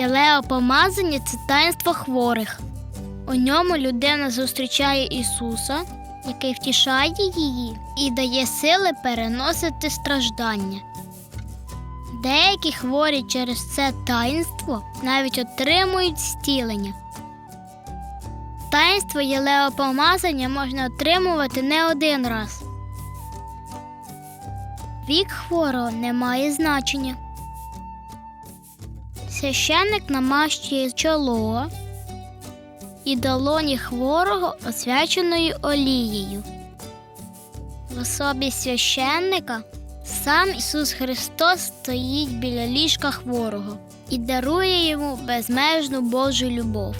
Єлеопомазання це таїнство хворих. У ньому людина зустрічає Ісуса, який втішає її і дає сили переносити страждання. Деякі хворі через це таїнство навіть отримують зцілення. Таїнство єлеопомазання можна отримувати не один раз. Вік хворого не має значення. Священник намащує чоло і долоні хворого освяченою олією. В особі священника сам Ісус Христос стоїть біля ліжка хворого і дарує йому безмежну Божу любов.